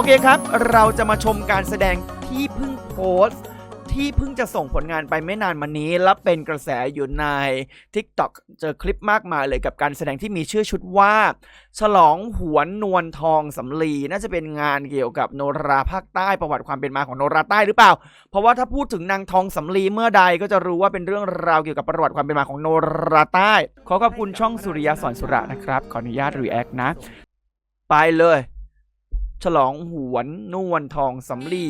โอเคครับ เราจะมาชมการแสดงที่เพิ่งโพสต์ที่เพิ่งจะส่งผลงานไปไม่นานมานี้ และเป็นกระแสอยู่ใน TikTok เจอคลิปมากมายเลยกับการแสดงที่มีชื่อชุดว่า ฉลองหวนนวลทองสำลี น่าจะเป็นงานเกี่ยวกับโนราภาคใต้ประวัติความเป็นมาของโนราใต้หรือเปล่า เพราะว่าถ้าพูดถึงนางทองสำลีเมื่อใดก็จะรู้ว่าเป็นเรื่องราวเกี่ยวกับประวัติความเป็นมาของโนราใต้ ขอขอบคุณช่องสุริยะสอนสุระนะครับขออนุญาตรีแอคนะ ไปเลย ฉลองหวน นวลทองสำลี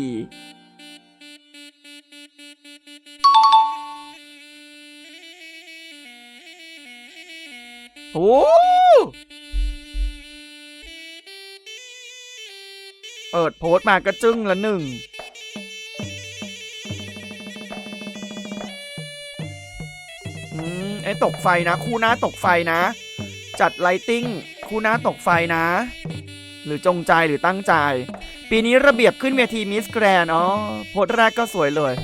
โอ้เปิดโพสต์มากระจึ้งละหนึ่ง อืม ไอ้ตกไฟนะ คู่หน้าตกไฟนะ จัดไลติ้ง คู่หน้าตกไฟนะ หรือจงใจหรือตั้งใจ ปีนี้ระเบียบขึ้นเวทีมิสแกรนอ๋อโพสแรกก็สวยเลย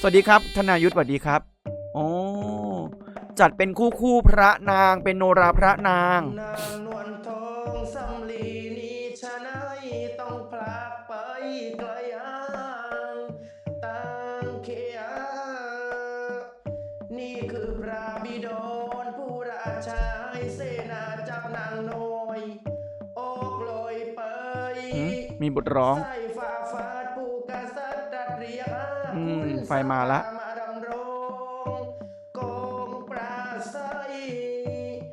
สวัสดีครับ ธนายุทธสวัสดีครับโอ้จัดเป็นคู่คู่พระนางเป็นโนราพระนางนางนวลทองสำลีนี้ชะต้องพลากไปไกล มมีบทร้องใส่ฝ่าฟาดผู้กษัตริย์ตรัสเรียกหาอืมคุณไฟมาละสมาดำรงกองปราศัย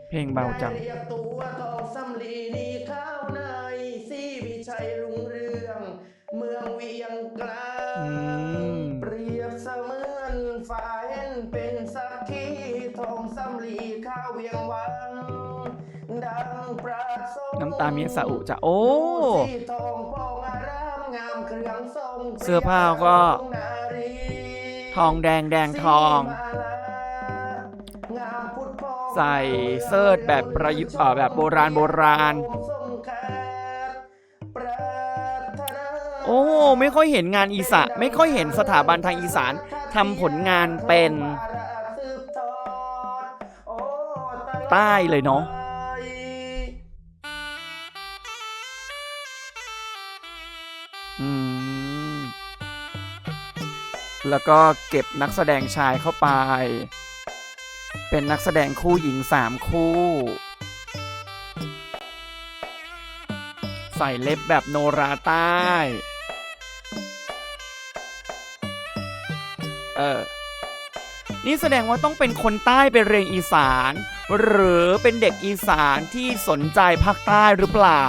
เพลงเบาจังได้เรียกตัวทองสำลีนี่ข้าวในสีวิชัยรุ่งเรืองเมืองเวียงไกลอืมเปรียบเสมือนฝ่าเห็นเป็นสักขีทองสำลีข้าวเวียงวังดังปราดทรงน้ำตาเมียสะอุจะโอ้ เครื่องทรงเสื้อผ้าก็เปรียบนารีทองแดงแดงทอง ใส่เสื้อแบบประยุกต์อ่าแบบโบราณโบราณ โอ้ไม่ค่อยเห็นงานอีสานไม่ค่อยเห็นสถาบันทางอีสานทำผลงานเป็น ใต้เลยเนาะ แล้วก็เก็บนักแสดงชายเข้าไป เป็นนักแสดงคู่หญิงสามคู่ ใส่เล็บแบบโนราใต้ เออ นี่แสดงว่าต้องเป็นคนใต้ไปเรียนอีสาน หรือเป็นเด็กอีสานที่สนใจภาคใต้หรือเปล่า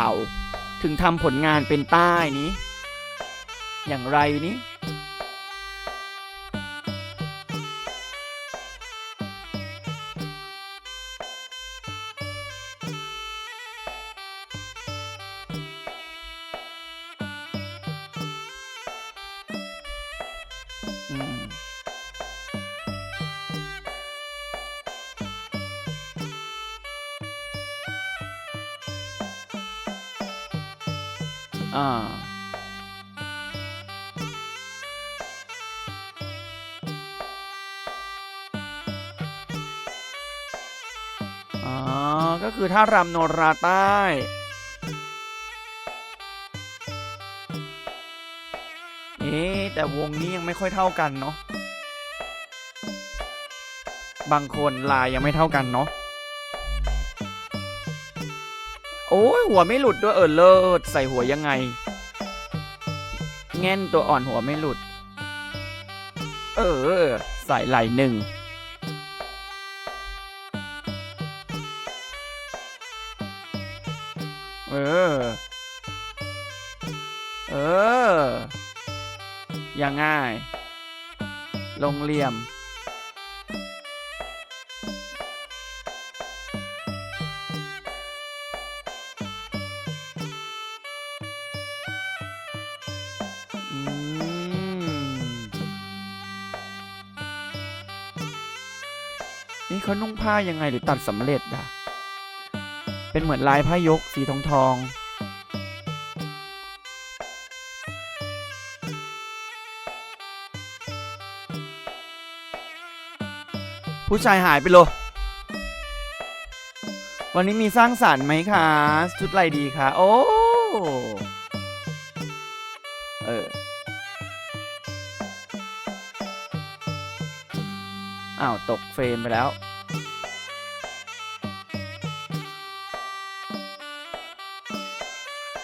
ถึงทำผลงานเป็นใต้นี้ อย่างไรนี้ อ่าอ๋อ ก็คือถ้ารำโนราใต้เอ๊ะแต่วงนี้ยังไม่ค่อยเท่ากันเนาะ บางคนลายยังไม่เท่ากันเนาะ โอ้ยหัวไม่หลุดด้วยเออเลิศใส่หัวยังไงแง่นตัวอ่อนหัวไม่หลุด เออ ใส่ไหลหนึ่งเออ เออยังง่าย ลงเหลี่ยม นี่เขานุ่งผ้ายังไงหรือตัดสำเร็จอะเป็นเหมือนลายผ้ายกสีทองทองผู้ชายหายไปเลยวันนี้มีสร้างสรรค์ไหมคะ ชุดอะไรดีคะ โอ้ อ้าวตกเฟรมไปแล้ว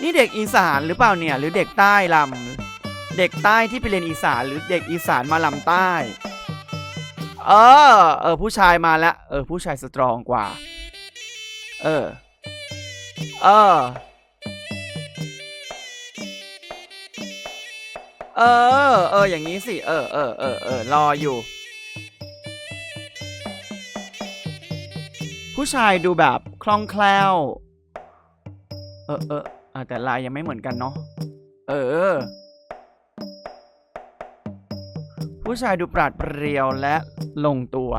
นี่เด็กอีสานหรือเปล่าเนี่ย หรือเด็กใต้ลำเด็กใต้ที่ไปเรียนอีสานหรือเด็กอีสานมาลำใต้ เออ เออ ผู้ชายมาแล้ว เออ ผู้ชายสตรองกว่า เออ เออ เออ เออ อย่างนี้สิ เออ เออ เออ เออ รออยู่ ผู้ชายดูแบบคล่องแคล่ว เออเออแต่ลายยังไม่เหมือนกันเนาะ เออ ผู้ชายดูปราดเปรียวและลงตัว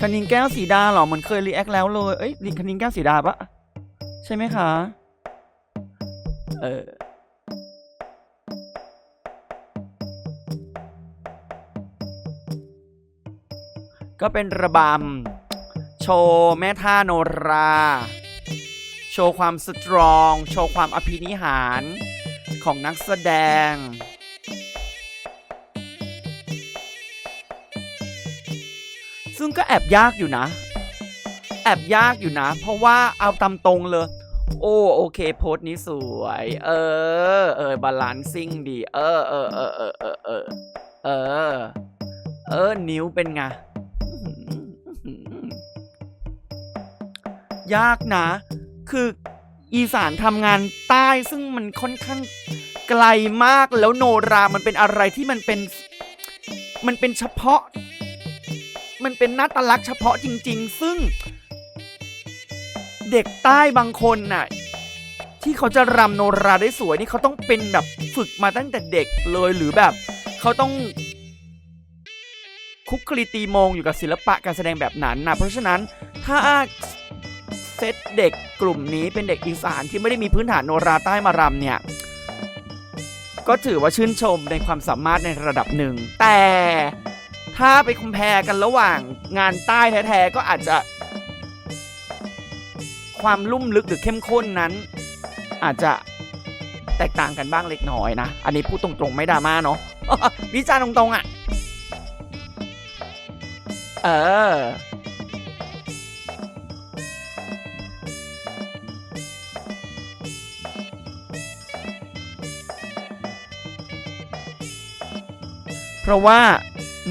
คณิงแก้วสีดาเหรอเหมือนเคยรีแอคแล้วเลยเอ้ยคณิงแก้วสีดาปะใช่ไหมคะ เออก็เป็นระบำ โชว์แม่ท่าโนรา โชว์ความสตรอง โชว์ความอภินิหารของนักแสดง ซึ่งก็แอบยากอยู่นะ แอบยากอยู่นะ เพราะว่าเอาตามตรงเลย โอ้โอเค โพสต์นี้สวย เออ เออบาลานซิ่งดี เออเออเออเออเออเออเออ เออ นิ้วเป็นไง ยากนะ คืออีสานทำงานใต้ซึ่งมันค่อนข้างไกลมากแล้วโนรา มันเป็นอะไรที่มันเป็น มันเป็นเฉพาะ มันเป็นนาตลักษณ์เฉพาะจริง ๆ ซึ่ง เด็กใต้บางคนน่ะที่เขาจะรำโนราได้สวยนี่เขาต้องเป็นแบบฝึกมาตั้งแต่เด็กเลยหรือแบบ เขาต้องคุกคลีตีมงอยู่กับศิลปะการแสดงแบบนั้นนะเพราะฉะนั้นถ้าเซตเด็กกลุ่มนี้เป็นเด็กอีสานที่ไม่ได้มีพื้นฐานโนราใต้มารำเนี่ย ก็ถือว่าชื่นชมในความสามารถในระดับหนึ่ง แต่ ถ้าไปคุมแพรกันระหว่างงานใต้แท้ๆก็อาจจะ ความลุ่มลึกหรือเข้มข้นนั้น อาจจะแตกต่างกันบ้างเล็กน้อยนะ อันนี้พูดตรงๆไม่ดราม่าเนาะวิจารณ์ตรงๆอะ เออ เพราะว่า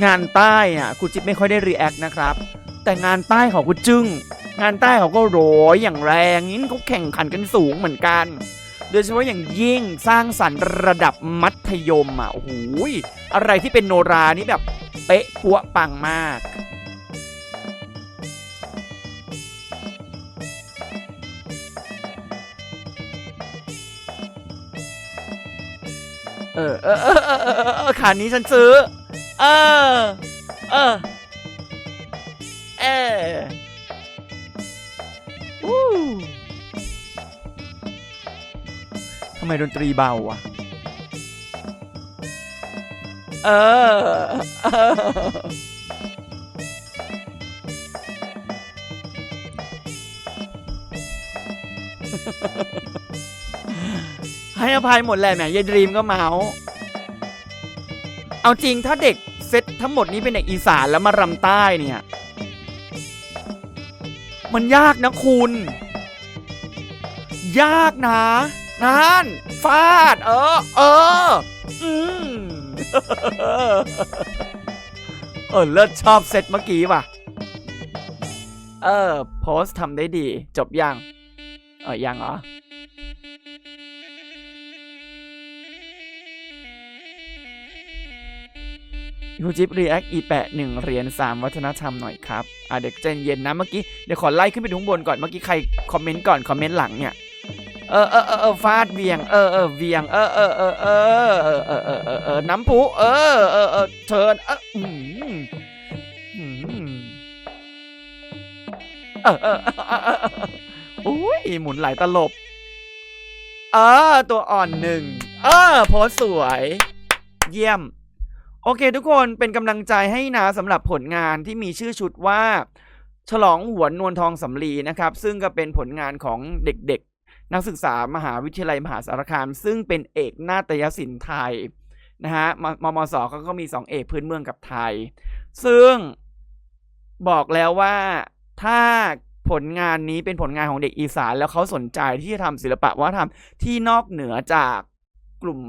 งานใต้อะคุณจิ๊บไม่ค่อยได้รีแอคนะครับ แต่งานใต้ของคุณจึง้งงานใต้เขาก็ร้อยอย่างแรงนี่เขาแข่งขันกันสูงเหมือนกัน โดยเฉพาะอย่างยิ่งสร้างสรรค์ระดับมัธยมอะโอ้โหอะไรที่เป็นโนรานี่แบบเป๊ะปัวปังมากเออเออเออขานี้ฉันซื้อ เออ เออ เออวู้ทำไมดนตรีเบาอะเออ ให้อภัยหมดแหละแหมยายดรีมก็เมา เอาจริงถ้าเด็ก เซตทั้งหมดนี้เป็นเด็กอีสานแล้วมารำใต้เนี่ย มันยากนะคุณ ยากนะนั่นฟาด เออ เออ อืมเออ เลิศชอบเซตเมื่อกี้ว่ะ เออ โพสทำได้ดี จบยัง เออ ยังเหรอ ยูจิบรีแอคอีแปะหนึ่งเหรียญสามวัฒนธรรมหน่อยครับ อะเด็กใจเย็นนะเมื่อกี้ เดี๋ยวขอไล่ขึ้นไปถึงบนก่อน เมื่อกี้ใครคอมเมนต์ก่อน คอมเมนต์หลังเนี่ย เออเออเออฟาดเวียง เออเออเวียง เออเออเออเออเออเออเออเออเออน้ำพุเออเออเออเทินเออเออเออโอ้ยหมุนหลายตลบ เออ ตัวอ่อนหนึ่ง เออโพสสวย เยี่ยม โอเค ทุกคนเป็นกำลังใจให้นะสำหรับผลงานที่มีชื่อชุดว่า ฉลองหวนนวลทองสำลีนะครับ ซึ่งก็เป็นผลงานของเด็กๆ นักศึกษามหาวิทยาลัยมหาสารคาม ซึ่งเป็นเอกนาฏยศิลป์ไทยนะฮะมมสเขาก็มีสองเอกพื้นเมืองกับไทย ซึ่งบอกแล้วว่าถ้าผลงานนี้เป็นผลงานของเด็กอีสาน แล้วเขาสนใจที่จะทำศิลปะวัฒนธรรมที่นอกเหนือจากกลุ่ม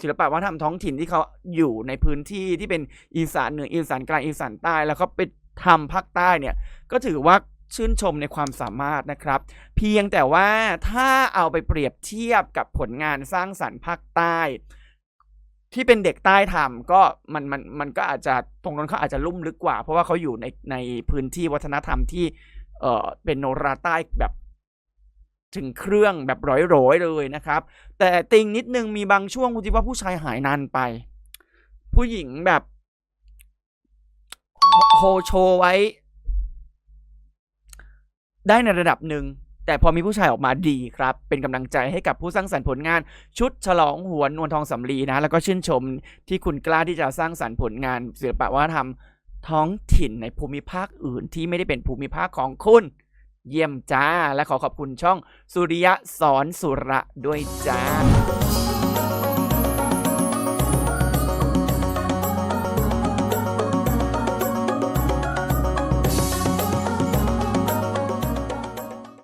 ศิลปะวัฒนธรรมท้องถิ่นที่เขาอยู่ในพื้นที่ที่เป็นอีสานเหนืออีสานกลางอีสานใต้ แล้วเขาไปทำภาคใต้เนี่ยก็ถือว่าชื่นชมในความสามารถนะครับ เพียงแต่ว่าถ้าเอาไปเปรียบเทียบกับผลงานสร้างสรรค์ภาคใต้ ที่เป็นเด็กใต้ทำก็มันมันมันก็อาจจะตรงนั้นเขาอาจจะลุ่มลึกกว่า เพราะว่าเขาอยู่ในในพื้นที่วัฒนธรรมที่เออเป็นโนราใต้แบบ ถึงเครื่องแบบร้อยๆเลยนะครับ แต่ติงนิดนึงมีบางช่วงคุณคิดว่าผู้ชายหายนานไป ผู้หญิงแบบโฮโชว์ไว้ ได้ในระดับหนึ่งแต่พอมีผู้ชายออกมาดีครับ เป็นกำลังใจให้กับผู้สร้างสรรค์ผลงาน ชุดฉลองหัวนนวลทองสำลีนะ แล้วก็ชื่นชมที่คุณกล้าที่จะสร้างสรรค์ผลงานศิลปะวัฒนธรรมท้องถิ่นในภูมิภาคอื่นที่ไม่ได้เป็นภูมิภาคของคุณ เยี่ยมจ้า และขอขอบคุณช่องสุริยะสอนสุระด้วยจ้า